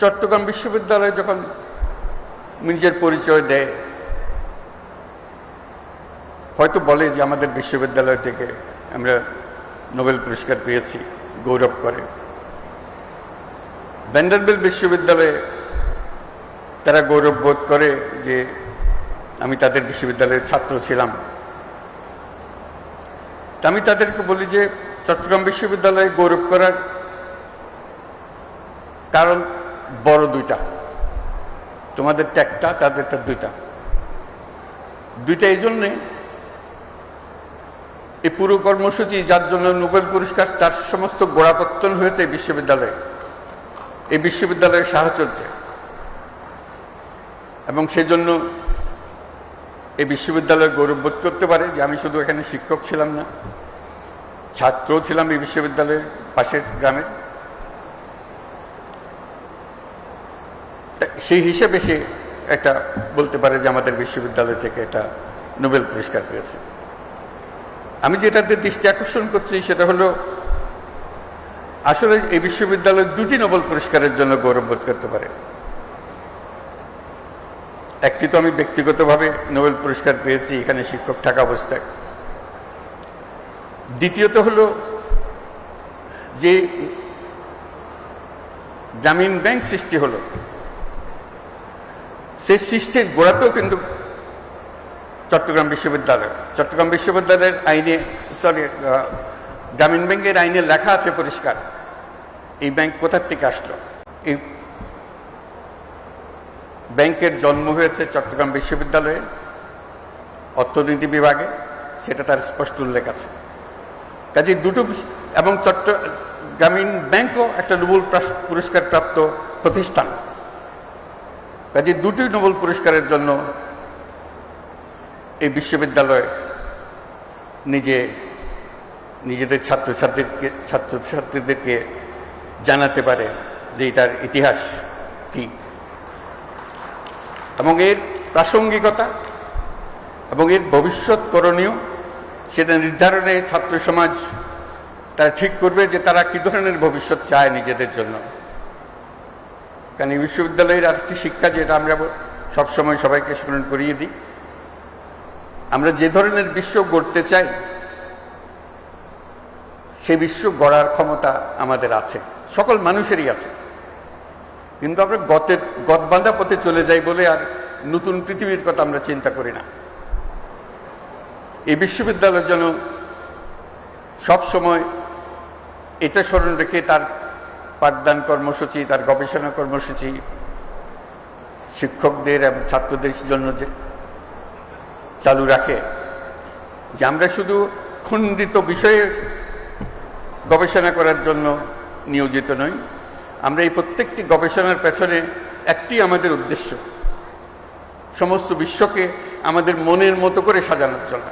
চট্টগ্রাম বিশ্ববিদ্যালয়ে যখন নিজের পরিচয় দেয়, হয়তো বলে যে আমাদের বিশ্ববিদ্যালয় থেকে আমরা নোবেল পুরস্কার পেয়েছি, গৌরব করে। ভ্যান্ডারবিল বিশ্ববিদ্যালয়ে তারা গৌরব বোধ করে যে আমি তাদের বিশ্ববিদ্যালয়ের ছাত্র ছিলাম। আমি তাদেরকে বলি যে, চট্টগ্রাম বিশ্ববিদ্যালয়ে গৌরব করার কারণ বড় দুইটা। তোমাদের একটা তাদেরটা দুইটা। দুইটা এই জন্যে এই পুরো কর্মসূচি যার জন্য নোবেল পুরস্কার, তার সমস্ত গোড়াপত্তন হয়েছে এই বিশ্ববিদ্যালয়ে। এই বিশ্ববিদ্যালয়ের সাহচর্যে। এবং সেজন্য এই বিশ্ববিদ্যালয় গৌরববোধ করতে পারে যে আমি শুধু এখানে শিক্ষক ছিলাম না, ছাত্রও ছিলাম এই বিশ্ববিদ্যালয়ের পাশের গ্রামের তা সেই হিসেবে সে একটা বলতে পারে যে আমাদের বিশ্ববিদ্যালয় থেকে এটা নোবেল পুরস্কার পেয়েছে। আমি যেটাতে দৃষ্টি আকর্ষণ করছি সেটা হলো, আসলে এই বিশ্ববিদ্যালয় দুটি নোবেল পুরস্কারের জন্য গৌরববোধ করতে পারে। একটি তো আমি ব্যক্তিগতভাবে নোবেল পুরস্কার পেয়েছি এখানে শিক্ষক থাকা অবস্থায়। দ্বিতীয়ত হলো যে গ্রামীণ ব্যাংক সৃষ্টি হলো। সেই সৃষ্টির গোড়াতেও কিন্তু চট্টগ্রাম বিশ্ববিদ্যালয়, চট্টগ্রাম বিশ্ববিদ্যালয়ের আইনে সরি গ্রামীণ ব্যাংকের আইনে লেখা আছে পরিষ্কার, এই ব্যাংক কোথার থেকে আসলো? এই ব্যাংকের জন্ম হয়েছে চট্টগ্রাম বিশ্ববিদ্যালয়ে, অর্থনীতি বিভাগে, সেটা তার স্পষ্ট উল্লেখ আছে। কাজে দুটো এবং চট্ট, গ্রামীণ ব্যাংকও একটা প্রাস- পুরস্কার প্রাপ্ত প্রতিষ্ঠান। কাজে দুটি নোবেল পুরস্কারের জন্য এই বিশ্ববিদ্যালয় নিজে নিজেদের ছাত্রছাত্রীকে, ছাত্রছাত্রীদেরকে জানাতে পারে যে এটার ইতিহাস কি। এবং এর প্রাসঙ্গিকতা এবং এর ভবিষ্যৎ করণীয় সেটা নির্ধারণে ছাত্র সমাজ তারা ঠিক করবে যে তারা কী ধরনের ভবিষ্যৎ চায় নিজেদের জন্য। কারণ এই বিশ্ববিদ্যালয়ের আরেকটি শিক্ষা যেটা আমরা সবসময় সবাইকে স্মরণ করিয়ে দিই, আমরা যে ধরনের বিশ্ব গড়তে চাই সেই বিশ্ব গড়ার ক্ষমতা আমাদের আছে, সকল মানুষেরই আছে। কিন্তু আমরা গত বাঁধা পথে চলে যাই বলে আর নতুন পৃথিবীর কথা আমরা চিন্তা করি না। এই বিশ্ববিদ্যালয় যেন সবসময় এটা স্মরণ রেখে তার পাঠদান কর্মসূচি, তার গবেষণা কর্মসূচি, শিক্ষকদের এবং ছাত্রদের জন্য যে চালু রাখে, যে আমরা শুধু খণ্ডিত বিষয়ে গবেষণা করার জন্য নিয়োজিত নই, আমরা এই প্রত্যেকটি গবেষণার পেছনে একটি আমাদের উদ্দেশ্য, সমস্ত বিশ্বকে আমাদের মনের মতো করে সাজানোর জন্য।